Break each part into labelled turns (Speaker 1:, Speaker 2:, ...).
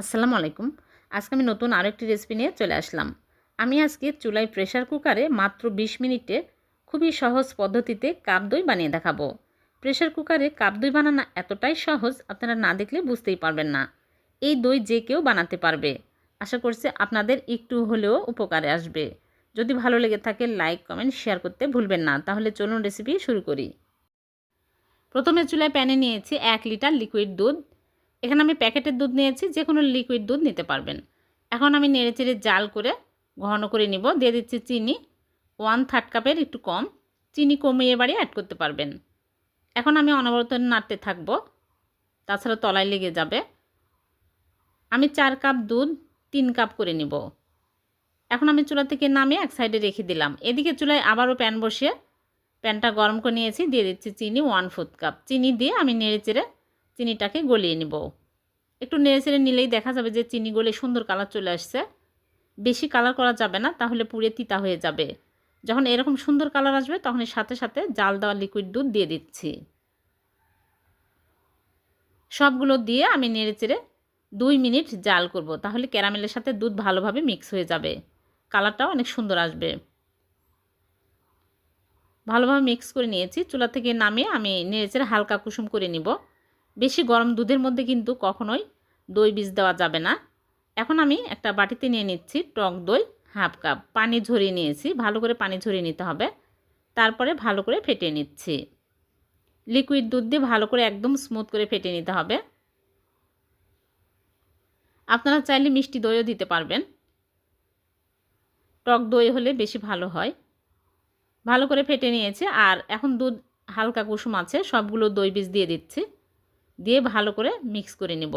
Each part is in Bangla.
Speaker 1: আসসালামু আলাইকুম। আজকে আমি নতুন আরেকটি রেসিপি নিয়ে চলে আসলাম। আমি আজকে চুলায় প্রেশার কুকারে মাত্র 20 মিনিটে খুবই সহজ পদ্ধতিতে কাপ দই বানিয়ে দেখাবো। প্রেশার কুকারে কাপ দই বানানো এতটাই সহজ, আপনারা না দেখলে বুঝতেই পারবেন না। এই দই যে কেউ বানাতে পারবে। আশা করছি আপনাদের একটু হলেও উপকারে আসবে। যদি ভালো লেগে থাকে লাইক কমেন্ট শেয়ার করতে ভুলবেন না। তাহলে চলুন রেসিপি শুরু করি। প্রথমে চুলায় প্যানে নিয়েছি এক লিটার লিকুইড দুধ। এখানে আমি প্যাকেটের দুধ নিয়েছি যে কোনো লিকুইড দুধ নিতে পারবেন। এখন আমি নেড়ে চেড়ে জাল করে ঘন করে নিব। দিয়ে দিচ্ছি চিনি ওয়ান থার্ড কাপের একটু কম। চিনি কমিয়ে বাড়ি অ্যাড করতে পারবেন। এখন আমি অনবরত নাড়তে থাকব। তাছাড়া তলায় লেগে যাবে। আমি চার কাপ দুধ, তিন কাপ করে নিব। এখন আমি চুলা থেকে নামিয়ে এক সাইডে রেখে দিলাম। এদিকে চুলায় আবারও প্যান বসিয়ে প্যানটা গরম করে নিয়েছি। দিয়ে দিচ্ছি চিনি ওয়ান ফোর্থ কাপ চিনি দিয়ে আমি নেড়ে চেড়ে চিনিটাকে গলিয়ে নিব। একটু নেড়ে চেড়ে নিলেই দেখা যাবে যে চিনি গলে সুন্দর কালার চলে আসছে। বেশি কালার করা যাবে না, তাহলে পুড়ে তিতা হয়ে যাবে। যখন এরকম সুন্দর কালার আসবে তখন সাথে সাথে জাল দেওয়া লিকুইড দুধ দিয়ে দিচ্ছি। সবগুলো দিয়ে আমি নেড়ে চেড়ে দুই মিনিট জাল করব, তাহলে ক্যারামেলের সাথে দুধ ভালোভাবে মিক্স হয়ে যাবে। কালারটাও অনেক সুন্দর আসবে। ভালোভাবে মিক্স করে নিয়েছি। চুলা থেকে নামিয়ে আমি নেড়েচেড়ে হালকা কুসুম করে নিব। বেশি গরম দুধের মধ্যে কিন্তু কখনোই দই বীজ দেওয়া যাবে না। এখন আমি একটা বাটিতে নিয়ে নিচ্ছি টক দই হাফ কাপ। পানি ঝরিয়ে নিয়েছি, ভালো করে পানি ঝরিয়ে নিতে হবে। তারপরে ভালো করে ফেটে নিচ্ছি। লিকুইড দুধ দিয়ে ভালো করে একদম স্মুথ করে ফেটে নিতে হবে। আপনারা চাইলে মিষ্টি দইও দিতে পারবেন। টক দই হলে বেশি ভালো হয়। ভালো করে ফেটে নিয়েছে আর এখন দুধ, হালকা কুসুম আছে, সবগুলো দই বীজ দিয়ে দিচ্ছি। দিয়ে ভালো করে মিক্স করে নেব।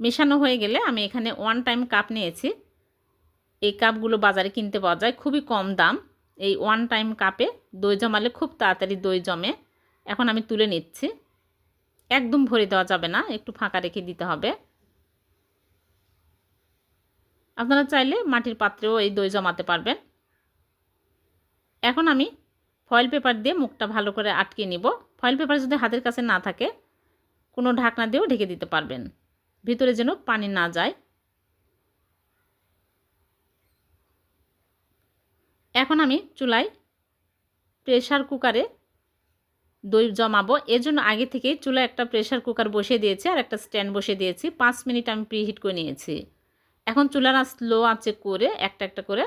Speaker 1: মেশানো হয়ে গেলে আমি এখানে ওয়ান টাইম কাপ নিয়েছি। এই কাপগুলো বাজারে কিনতে পাওয়া যায়, খুবই কম দাম। এই ওয়ান টাইম কাপে দই জমালে খুব তাড়াতাড়ি দই জমে। এখন আমি তুলে নিচ্ছি। একদম ভরে দেওয়া যাবে না, একটু ফাঁকা রেখে দিতে হবে। আপনারা চাইলে মাটির পাত্রেও এই দই জমাতে পারবেন। এখন আমি ফয়েল পেপার দিয়ে মুখটা ভালো করে আটকে নিব। ফয়েল পেপার যদি হাতের কাছে না থাকে, কোনো ঢাকনা দিয়েও ঢেকে দিতে পারবেন। ভিতরে যেন পানি না যায়। এখন আমি চুলায় প্রেশার কুকারে দই জমাবো। এর জন্য আগে থেকেই চুলায় একটা প্রেশার কুকার বসিয়ে দিয়েছি আর একটা স্ট্যান্ড বসিয়ে দিয়েছি। পাঁচ মিনিট আমি প্রিহিট করে নিয়েছি। এখন চুলার স্লো আঁচে করে একটা একটা করে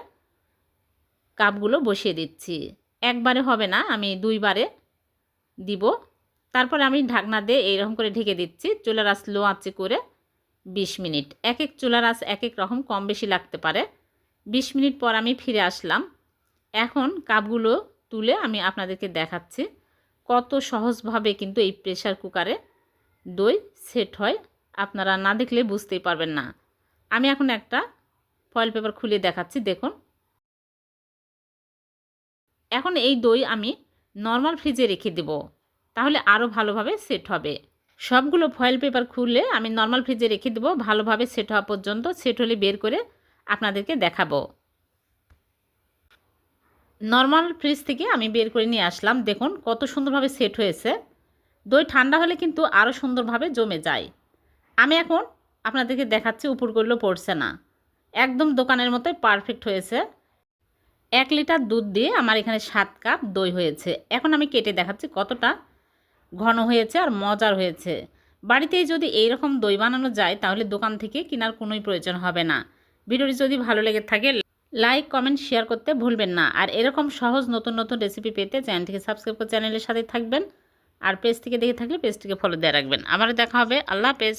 Speaker 1: কাপগুলো বসিয়ে দিচ্ছি। একবারে হবে না, আমি দুইবারে দিব। তারপরে আমি ঢাকনা দিয়ে এইরকম করে ঢেকে দিচ্ছি, চুলার আঁচ লো আঁচে করে 20 মিনিট। এক এক চুলার আঁচ এক এক রকম কম বেশি লাগতে পারে। 20 মিনিট পর আমি ফিরে আসলাম। এখন কাপগুলো তুলে আমি আপনাদেরকে দেখাচ্ছি কত সহজভাবে কিন্তু এই প্রেশার কুকারে দই সেট হয়। আপনারা না দেখলে বুঝতেই পারবেন না। আমি এখন একটা ফয়েল পেপার খুলে দেখাচ্ছি, দেখুন। এখন এই দই আমি নর্মাল ফ্রিজে রেখে দেব। তাহলে আরও ভালোভাবে সেট হবে। সবগুলো ফয়েল পেপার খুলে আমি নর্মাল ফ্রিজে রেখে দেবো। ভালোভাবে সেট হওয়া পর্যন্ত সেট হলে বের করে আপনাদেরকে দেখাবো। নর্মাল ফ্রিজ থেকে আমি বের করে নিয়ে আসলাম। দেখুন কত সুন্দরভাবে সেট হয়েছে। দই ঠান্ডা হলে কিন্তু আরও সুন্দরভাবে জমে যায়। আমি এখন আপনাদেরকে দেখাচ্ছি উপর করলেও পড়ছে না। একদম দোকানের মতোই পারফেক্ট হয়েছে। এক লিটার দুধ দিয়ে আমার এখানে সাত কাপ দই হয়েছে। এখন আমি কেটে দেখাচ্ছি কতটা ঘন হয়েছে আর মজার হয়েছে। বাড়িতেই যদি এই রকম দই বানানো যায়, তাহলে দোকান থেকে কেনার কোনোই প্রয়োজন হবে না। ভিডিওটি যদি ভালো লেগে থাকে, লাইক, কমেন্ট, শেয়ার করতে ভুলবেন না। আর এরকম সহজ নতুন নতুন রেসিপি পেতে চ্যানেলটিকে সাবস্ক্রাইব করে চ্যানেলের সাথে থাকবেন। আর পেজ থেকে দেখে থাকলে পেজটিকে ফলো দিয়ে রাখবেন। আবার দেখা হবে। আল্লাহ হাফেজ।